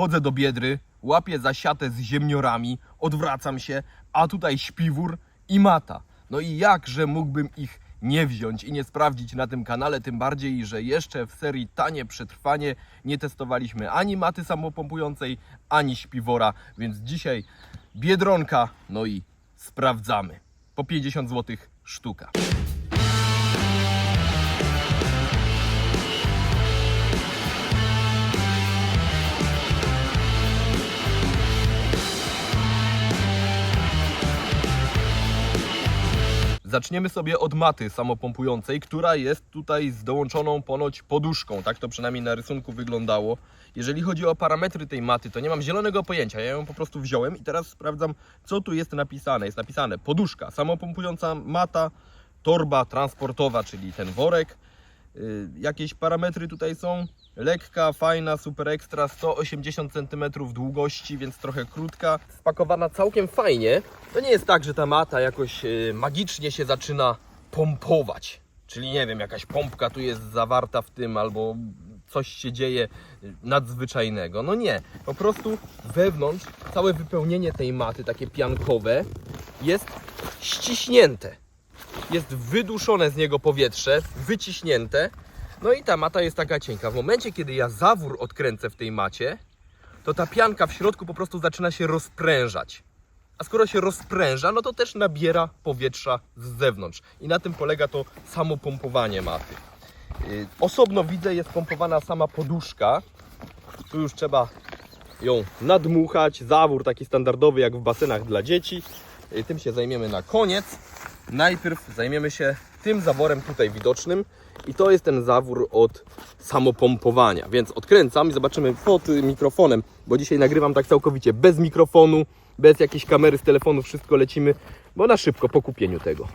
Wchodzę do biedry, łapię za siatę z ziemniorami, odwracam się, a tutaj śpiwór i mata. No i jakże mógłbym ich nie wziąć i nie sprawdzić na tym kanale, tym bardziej, że jeszcze w serii Tanie Przetrwanie nie testowaliśmy ani maty samopompującej, ani śpiwora, więc dzisiaj biedronka, no i sprawdzamy. Po 50 zł sztuka. Zaczniemy sobie od maty samopompującej, która jest tutaj z dołączoną ponoć poduszką. Tak to przynajmniej na rysunku wyglądało. Jeżeli chodzi o parametry tej maty, to nie mam zielonego pojęcia. Ja ją po prostu wziąłem i teraz sprawdzam, co tu jest napisane. Jest napisane poduszka, samopompująca mata, torba transportowa, czyli ten worek. Yy, jakieś parametry tutaj są. Lekka, fajna, super ekstra, 180 cm długości, więc trochę krótka. Spakowana całkiem fajnie. To nie jest tak, że ta mata jakoś yy, magicznie się zaczyna pompować. Czyli nie wiem, jakaś pompka tu jest zawarta w tym, albo coś się dzieje yy, nadzwyczajnego. No nie, po prostu wewnątrz całe wypełnienie tej maty, takie piankowe, jest ściśnięte jest wyduszone z niego powietrze, wyciśnięte. No i ta mata jest taka cienka. W momencie, kiedy ja zawór odkręcę w tej macie, to ta pianka w środku po prostu zaczyna się rozprężać. A skoro się rozpręża, no to też nabiera powietrza z zewnątrz. I na tym polega to samo pompowanie maty. Yy, Osobno widzę, jest pompowana sama poduszka. Tu już trzeba ją nadmuchać. Zawór taki standardowy jak w basenach dla dzieci. Yy, Tym się zajmiemy na koniec. Najpierw zajmiemy się tym zaworem tutaj widocznym i to jest ten zawór od samopompowania. Więc odkręcam i zobaczymy pod mikrofonem, bo dzisiaj nagrywam tak całkowicie bez mikrofonu, bez jakiejś kamery z telefonu, wszystko lecimy, bo na szybko po kupieniu tego.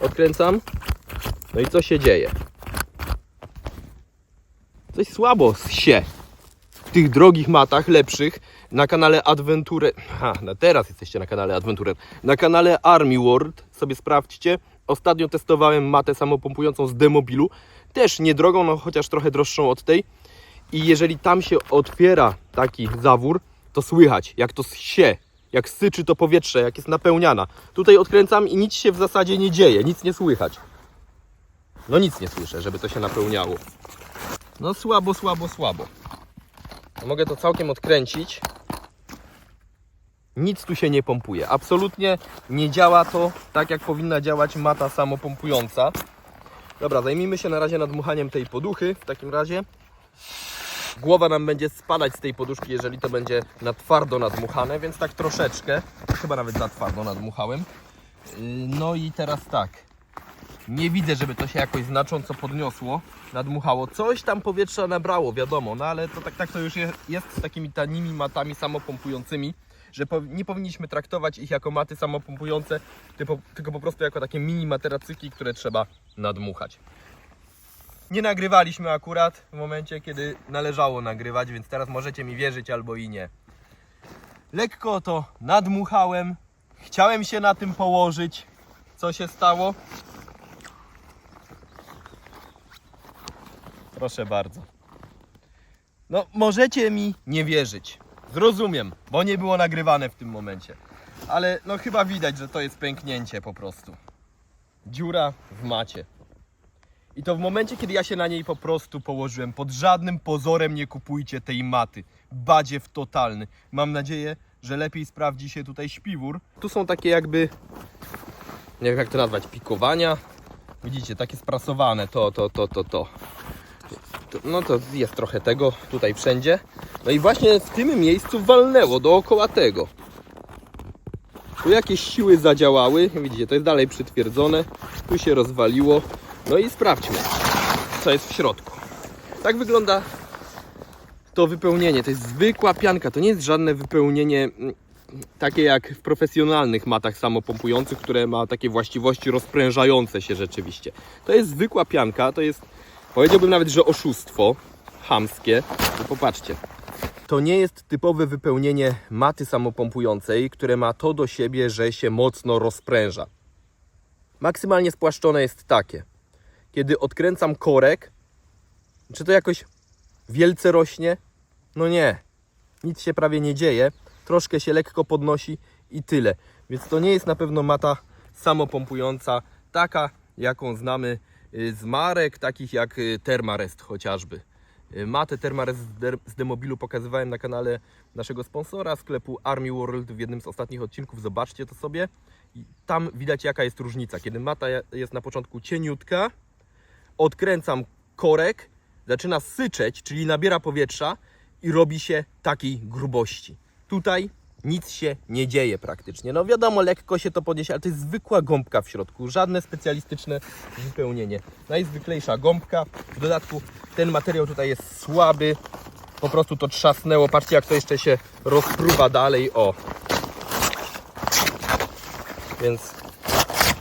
Odkręcam. No i co się dzieje? Coś słabo się w tych drogich matach, lepszych, na kanale Adventure. Ha, no teraz jesteście na kanale Adventure. Na kanale Army World sobie sprawdźcie. Ostatnio testowałem matę samopompującą z Demobilu. Też niedrogą, no chociaż trochę droższą od tej. I jeżeli tam się otwiera taki zawór, to słychać, jak to się, jak syczy to powietrze, jak jest napełniana. Tutaj odkręcam i nic się w zasadzie nie dzieje, nic nie słychać. No nic nie słyszę, żeby to się napełniało. No słabo, słabo, słabo. Mogę to całkiem odkręcić. Nic tu się nie pompuje. Absolutnie nie działa to tak, jak powinna działać mata samopompująca. Dobra, zajmijmy się na razie nadmuchaniem tej poduchy. W takim razie głowa nam będzie spadać z tej poduszki, jeżeli to będzie na twardo nadmuchane, więc tak troszeczkę, chyba nawet za twardo nadmuchałem. No i teraz tak. Nie widzę, żeby to się jakoś znacząco podniosło, nadmuchało. Coś tam powietrza nabrało, wiadomo, no ale to tak, tak to już je- jest z takimi tanimi matami samopompującymi, że nie powinniśmy traktować ich jako maty samopompujące, tylko po prostu jako takie mini materacyki, które trzeba nadmuchać. Nie nagrywaliśmy akurat w momencie, kiedy należało nagrywać, więc teraz możecie mi wierzyć albo i nie. Lekko to nadmuchałem, chciałem się na tym położyć. Co się stało? Proszę bardzo. No, możecie mi nie wierzyć. Zrozumiem, bo nie było nagrywane w tym momencie. Ale no chyba widać, że to jest pęknięcie po prostu. Dziura w macie. I to w momencie, kiedy ja się na niej po prostu położyłem. Pod żadnym pozorem nie kupujcie tej maty. Badziew totalny. Mam nadzieję, że lepiej sprawdzi się tutaj śpiwór. Tu są takie jakby, nie wiem jak to nazwać, pikowania. Widzicie, takie sprasowane, to, to, to, to, to. No to jest trochę tego tutaj wszędzie. No i właśnie w tym miejscu walnęło dookoła tego. Tu jakieś siły zadziałały. Widzicie, to jest dalej przytwierdzone. Tu się rozwaliło. No i sprawdźmy, co jest w środku. Tak wygląda to wypełnienie. To jest zwykła pianka. To nie jest żadne wypełnienie mm, takie jak w profesjonalnych matach samopompujących, które ma takie właściwości rozprężające się rzeczywiście. To jest zwykła pianka. To jest, powiedziałbym nawet, że oszustwo chamskie. No popatrzcie. To nie jest typowe wypełnienie maty samopompującej, które ma to do siebie, że się mocno rozpręża. Maksymalnie spłaszczone jest takie. Kiedy odkręcam korek, czy to jakoś wielce rośnie? No nie. nic się prawie nie dzieje, troszkę się lekko podnosi i tyle. Więc to nie jest na pewno mata samopompująca, taka jaką znamy z marek, takich jak y, Thermarest chociażby. Y, Matę Thermarest z Demobilu pokazywałem na kanale naszego sponsora, sklepu Army World w jednym z ostatnich odcinków. Zobaczcie to sobie. Tam widać jaka jest różnica. Kiedy mata jest na początku cieniutka, odkręcam korek, zaczyna syczeć, czyli nabiera powietrza i robi się takiej grubości. Tutaj nic się nie dzieje praktycznie. No wiadomo, lekko się to podniesie, ale to jest zwykła gąbka w środku, żadne specjalistyczne wypełnienie. Najzwyklejsza gąbka. W dodatku ten materiał tutaj jest słaby, po prostu to trzasnęło. Patrzcie jak to jeszcze się rozpruwa dalej, o. Więc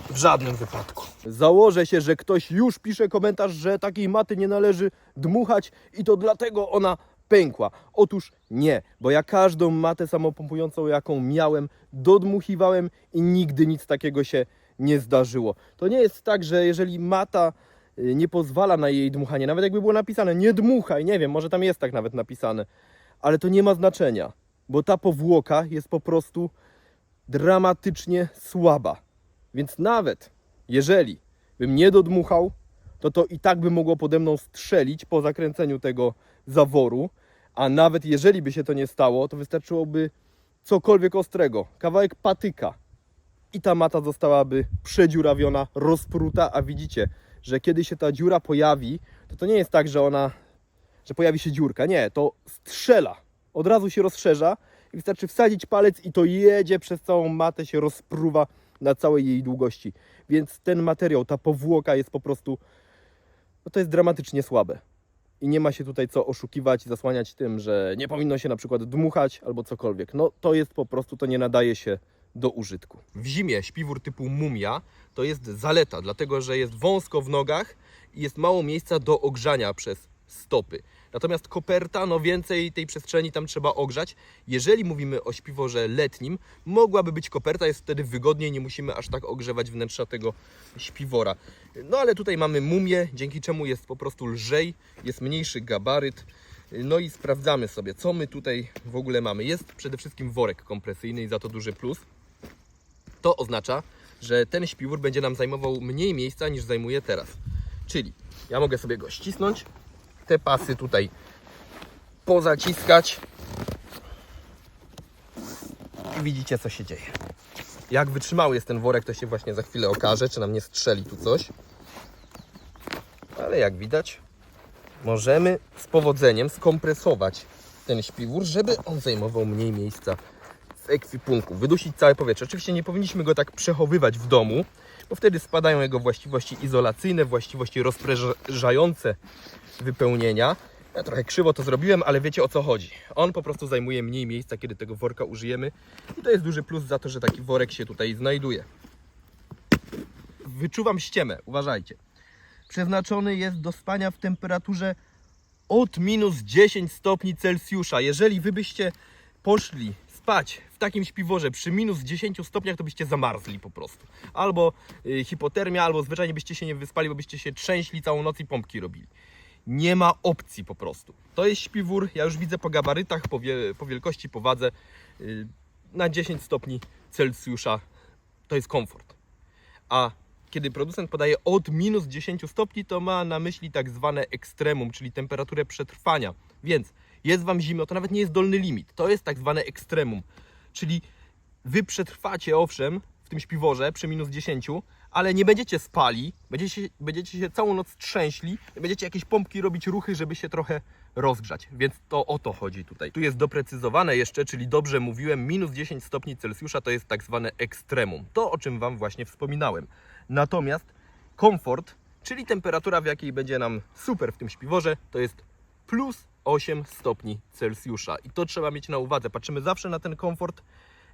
w żadnym wypadku. Założę się, że ktoś już pisze komentarz, że takiej maty nie należy dmuchać i to dlatego ona pękła. Otóż nie, bo ja każdą matę samopompującą, jaką miałem, dodmuchiwałem i nigdy nic takiego się nie zdarzyło. To nie jest tak, że jeżeli mata y, nie pozwala na jej dmuchanie, nawet jakby było napisane nie dmuchaj, nie wiem, może tam jest tak nawet napisane, ale to nie ma znaczenia, bo ta powłoka jest po prostu dramatycznie słaba. Więc nawet jeżeli bym nie dodmuchał, to to i tak by mogło pode mną strzelić po zakręceniu tego zaworu, a nawet jeżeli by się to nie stało, to wystarczyłoby cokolwiek ostrego, kawałek patyka. I ta mata zostałaby przedziurawiona, rozpruta, a widzicie, że kiedy się ta dziura pojawi, to to nie jest tak, że ona, że pojawi się dziurka, nie, to strzela, od razu się rozszerza i wystarczy wsadzić palec i to jedzie przez całą matę, się rozpruwa na całej jej długości. Więc ten materiał, ta powłoka jest po prostu, no to jest dramatycznie słabe. I nie ma się tutaj co oszukiwać i zasłaniać tym, że nie powinno się na przykład dmuchać albo cokolwiek. No to jest po prostu, to nie nadaje się do użytku. W zimie śpiwór typu mumia to jest zaleta, dlatego że jest wąsko w nogach i jest mało miejsca do ogrzania przez stopy. Natomiast koperta, no więcej tej przestrzeni tam trzeba ogrzać. Jeżeli mówimy o śpiworze letnim, mogłaby być koperta, jest wtedy wygodniej, nie musimy aż tak ogrzewać wnętrza tego śpiwora. No ale tutaj mamy mumię, dzięki czemu jest po prostu lżej, jest mniejszy gabaryt. No i sprawdzamy sobie, co my tutaj w ogóle mamy. Jest przede wszystkim worek kompresyjny i za to duży plus. To oznacza, że ten śpiwór będzie nam zajmował mniej miejsca niż zajmuje teraz. Czyli ja mogę sobie go ścisnąć, te pasy tutaj pozaciskać i widzicie co się dzieje. Jak wytrzymały jest ten worek, to się właśnie za chwilę okaże, czy nam nie strzeli tu coś. Ale jak widać, możemy z powodzeniem skompresować ten śpiwór, żeby on zajmował mniej miejsca w ekwipunku. Wydusić całe powietrze. Oczywiście nie powinniśmy go tak przechowywać w domu, bo wtedy spadają jego właściwości izolacyjne, właściwości rozprężające wypełnienia. Ja trochę krzywo to zrobiłem, ale wiecie o co chodzi. On po prostu zajmuje mniej miejsca, kiedy tego worka użyjemy i to jest duży plus za to, że taki worek się tutaj znajduje. Wyczuwam ściemę, uważajcie. Przeznaczony jest do spania w temperaturze od minus 10 stopni Celsjusza. Jeżeli wy byście poszli spać takim śpiworze przy minus 10 stopniach, to byście zamarzli po prostu. Albo y, hipotermia, albo zwyczajnie byście się nie wyspali, bo byście się trzęśli całą noc i pompki robili. Nie ma opcji po prostu. To jest śpiwór, ja już widzę po gabarytach, po, po wielkości, po wadze, y, na 10 stopni Celsjusza to jest komfort. A kiedy producent podaje od minus 10 stopni, to ma na myśli tak zwane ekstremum, czyli temperaturę przetrwania. Więc jest Wam zimno, to nawet nie jest dolny limit, to jest tak zwane ekstremum. Czyli Wy przetrwacie owszem w tym śpiworze przy minus 10, ale nie będziecie spali, będziecie, będziecie się całą noc trzęśli, będziecie jakieś pompki robić ruchy, żeby się trochę rozgrzać. Więc to o to chodzi tutaj. Tu jest doprecyzowane jeszcze, czyli dobrze mówiłem, minus 10 stopni Celsjusza to jest tak zwane ekstremum. To o czym Wam właśnie wspominałem. Natomiast komfort, czyli temperatura w jakiej będzie nam super w tym śpiworze, to jest plus 8 stopni Celsjusza. I to trzeba mieć na uwadze. Patrzymy zawsze na ten komfort.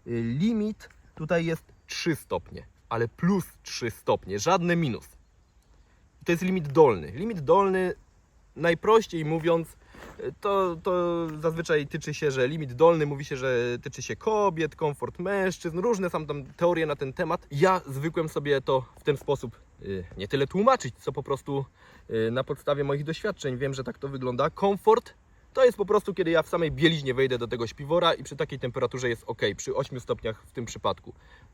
Y, Limit tutaj jest 3 stopnie, ale plus 3 stopnie, żadny minus. To jest limit dolny. Limit dolny, najprościej mówiąc, y, to, to zazwyczaj tyczy się, że limit dolny mówi się, że tyczy się kobiet, komfort mężczyzn, różne są tam teorie na ten temat. Ja zwykłem sobie to w ten sposób nie tyle tłumaczyć, co po prostu y, na podstawie moich doświadczeń wiem, że tak to wygląda. Komfort To jest po prostu, kiedy ja w samej bieliźnie wejdę do tego śpiwora i przy takiej temperaturze jest ok, przy 8 stopniach w tym przypadku.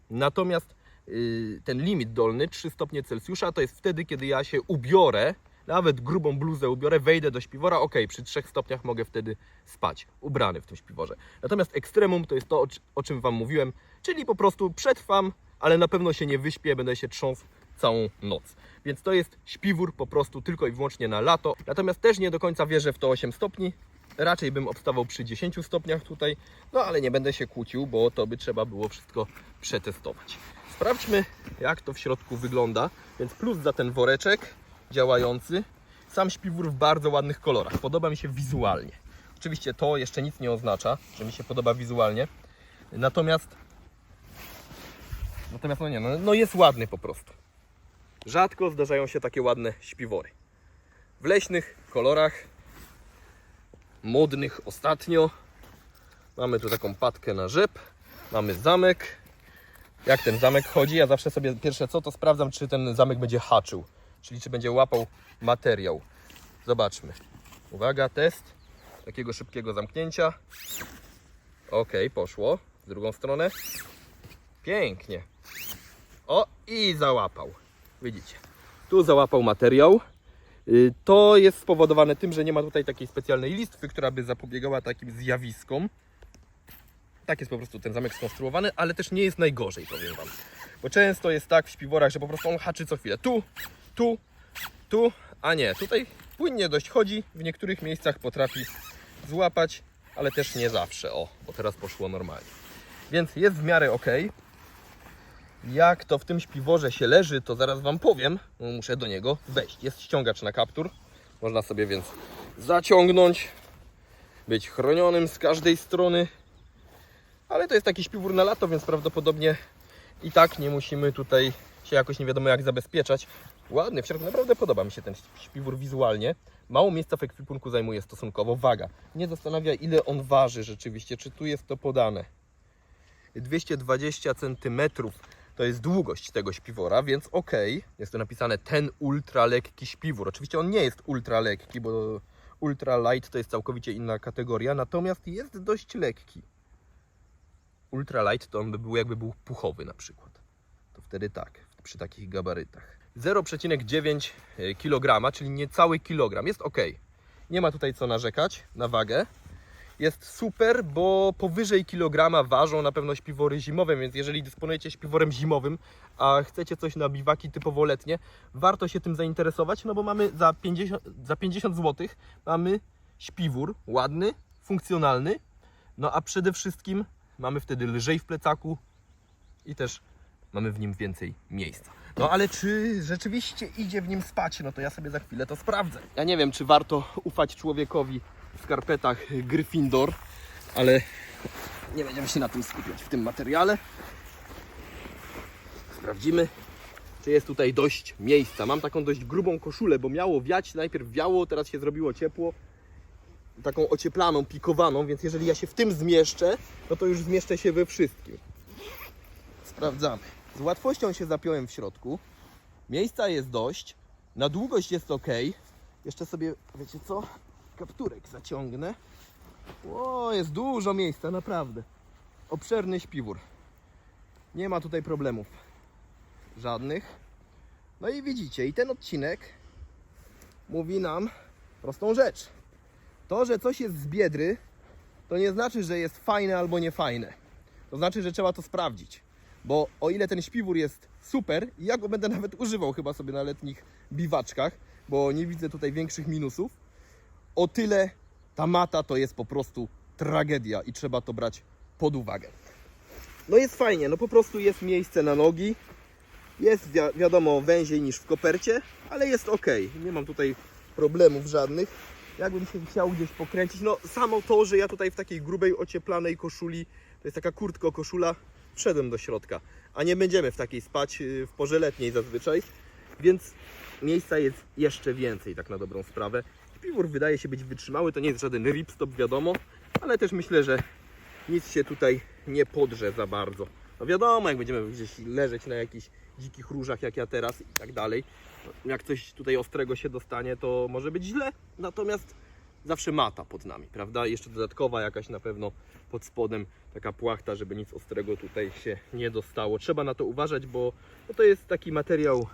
Natomiast yy, ten limit dolny, 3 stopnie Celsjusza, to jest wtedy, kiedy ja się ubiorę, nawet grubą bluzę ubiorę, wejdę do śpiwora, ok, przy 3 stopniach mogę wtedy spać, ubrany w tym śpiworze. Natomiast ekstremum to jest to, o czym Wam mówiłem, czyli po prostu przetrwam, ale na pewno się nie wyśpię, będę się trząsł całą noc. Więc to jest śpiwór po prostu tylko i wyłącznie na lato. Natomiast też nie do końca wierzę w to 8 stopni. Raczej bym obstawał przy 10 stopniach tutaj, no ale nie będę się kłócił, bo to by trzeba było wszystko przetestować. Sprawdźmy, jak to w środku wygląda. Więc plus za ten woreczek działający. Sam śpiwór w bardzo ładnych kolorach. Podoba mi się wizualnie. Oczywiście to jeszcze nic nie oznacza, że mi się podoba wizualnie. Natomiast Natomiast no nie, no, no jest ładny po prostu. Rzadko zdarzają się takie ładne śpiwory. W leśnych kolorach, modnych ostatnio. Mamy tu taką patkę na rzep, mamy zamek. Jak ten zamek chodzi? Ja zawsze sobie pierwsze co to sprawdzam, czy ten zamek będzie haczył, czyli czy będzie łapał materiał. Zobaczmy. Uwaga, test takiego szybkiego zamknięcia. Ok, poszło. W drugą stronę. Pięknie. O, i załapał. Widzicie. Tu załapał materiał. Y, To jest spowodowane tym, że nie ma tutaj takiej specjalnej listwy, która by zapobiegała takim zjawiskom. Tak jest po prostu ten zamek skonstruowany, ale też nie jest najgorzej, powiem Wam. Bo często jest tak w śpiworach, że po prostu on haczy co chwilę. Tu, tu, tu, a nie. Tutaj płynnie dość chodzi. W niektórych miejscach potrafi złapać, ale też nie zawsze. O, bo teraz poszło normalnie. Więc jest w miarę ok. Jak to w tym śpiworze się leży, to zaraz Wam powiem. Muszę do niego wejść. Jest ściągacz na kaptur. Można sobie więc zaciągnąć, być chronionym z każdej strony. Ale to jest taki śpiwór na lato, więc prawdopodobnie i tak nie musimy tutaj się jakoś nie wiadomo jak zabezpieczać. Ładny, w środku naprawdę podoba mi się ten śpiwór wizualnie. Mało miejsca w ekwipunku zajmuje stosunkowo. Waga. Nie zastanawia ile on waży rzeczywiście, czy tu jest to podane. 220 cm to jest długość tego śpiwora, więc ok. Jest tu napisane ten ultra lekki śpiwór. Oczywiście on nie jest ultra lekki, bo ultra light to jest całkowicie inna kategoria, natomiast jest dość lekki. Ultra light to on by był jakby był puchowy na przykład. To wtedy tak, przy takich gabarytach. 0,9 kg, czyli niecały kilogram. Jest ok. Nie ma tutaj co narzekać na wagę jest super, bo powyżej kilograma ważą na pewno śpiwory zimowe, więc jeżeli dysponujecie śpiworem zimowym, a chcecie coś na biwaki typowo letnie, warto się tym zainteresować, no bo mamy za 50, za 50 zł mamy śpiwór ładny, funkcjonalny, no a przede wszystkim mamy wtedy lżej w plecaku i też mamy w nim więcej miejsca. No ale czy rzeczywiście idzie w nim spać? No to ja sobie za chwilę to sprawdzę. Ja nie wiem, czy warto ufać człowiekowi w skarpetach Gryffindor, ale nie będziemy się na tym skupiać w tym materiale. Sprawdzimy, czy jest tutaj dość miejsca. Mam taką dość grubą koszulę, bo miało wiać, najpierw wiało, teraz się zrobiło ciepło. Taką ocieplaną, pikowaną, więc jeżeli ja się w tym zmieszczę, no to już zmieszczę się we wszystkim. Sprawdzamy. Z łatwością się zapiąłem w środku. Miejsca jest dość. Na długość jest ok. Jeszcze sobie, wiecie co? Kapturek zaciągnę. O, jest dużo miejsca, naprawdę. Obszerny śpiwór. Nie ma tutaj problemów. Żadnych. No i widzicie, i ten odcinek mówi nam prostą rzecz. To, że coś jest z biedry, to nie znaczy, że jest fajne albo niefajne. To znaczy, że trzeba to sprawdzić. Bo o ile ten śpiwór jest super, ja go będę nawet używał chyba sobie na letnich biwaczkach, bo nie widzę tutaj większych minusów, o tyle ta mata to jest po prostu tragedia i trzeba to brać pod uwagę. No jest fajnie, no po prostu jest miejsce na nogi. Jest wi wiadomo węziej niż w kopercie, ale jest ok. Nie mam tutaj problemów żadnych. Jakbym się chciał gdzieś pokręcić, no samo to, że ja tutaj w takiej grubej, ocieplanej koszuli, to jest taka kurtko koszula, wszedłem do środka. A nie będziemy w takiej spać yy, w porze letniej zazwyczaj, więc miejsca jest jeszcze więcej, tak na dobrą sprawę. Piwór wydaje się być wytrzymały, to nie jest żaden ripstop, wiadomo, ale też myślę, że nic się tutaj nie podrze za bardzo. No wiadomo, jak będziemy gdzieś leżeć na jakichś dzikich różach, jak ja teraz i tak dalej, no, jak coś tutaj ostrego się dostanie, to może być źle, natomiast zawsze mata pod nami, prawda? Jeszcze dodatkowa jakaś na pewno pod spodem, taka płachta, żeby nic ostrego tutaj się nie dostało. Trzeba na to uważać, bo, bo to jest taki materiał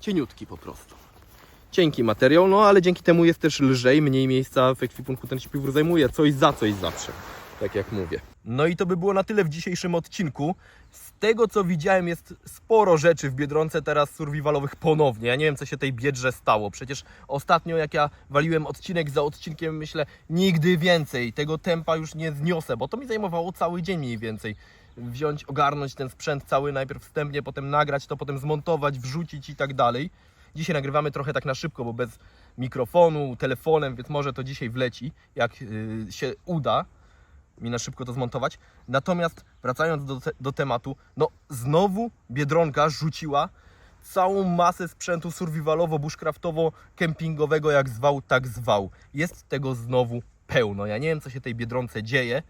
cieniutki po prostu. Cienki materiał, no ale dzięki temu jest też lżej, mniej miejsca w ekwipunku ten śpiwór zajmuje, coś za coś zawsze, tak jak mówię. No i to by było na tyle w dzisiejszym odcinku. Z tego co widziałem jest sporo rzeczy w Biedronce teraz survivalowych ponownie. Ja nie wiem co się tej Biedrze stało. Przecież ostatnio jak ja waliłem odcinek za odcinkiem myślę nigdy więcej. Tego tempa już nie zniosę, bo to mi zajmowało cały dzień mniej więcej. Wziąć, ogarnąć ten sprzęt cały najpierw wstępnie, potem nagrać to, potem zmontować, wrzucić i tak dalej. Dzisiaj nagrywamy trochę tak na szybko, bo bez mikrofonu, telefonem, więc może to dzisiaj wleci, jak yy, się uda mi na szybko to zmontować. Natomiast wracając do, te, do tematu, no znowu Biedronka rzuciła całą masę sprzętu survivalowo-bushcraftowo-kempingowego, jak zwał, tak zwał. Jest tego znowu pełno. Ja nie wiem, co się tej Biedronce dzieje,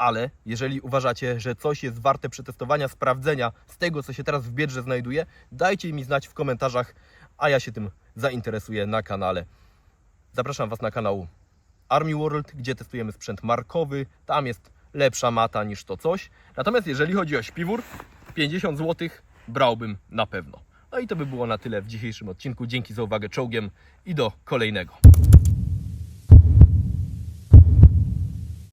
ale jeżeli uważacie, że coś jest warte przetestowania, sprawdzenia z tego, co się teraz w Biedrze znajduje, dajcie mi znać w komentarzach, a ja się tym zainteresuję na kanale. Zapraszam Was na kanał Army World, gdzie testujemy sprzęt markowy. Tam jest lepsza mata niż to coś. Natomiast jeżeli chodzi o śpiwór, 50 zł brałbym na pewno. No i to by było na tyle w dzisiejszym odcinku. Dzięki za uwagę czołgiem i do kolejnego.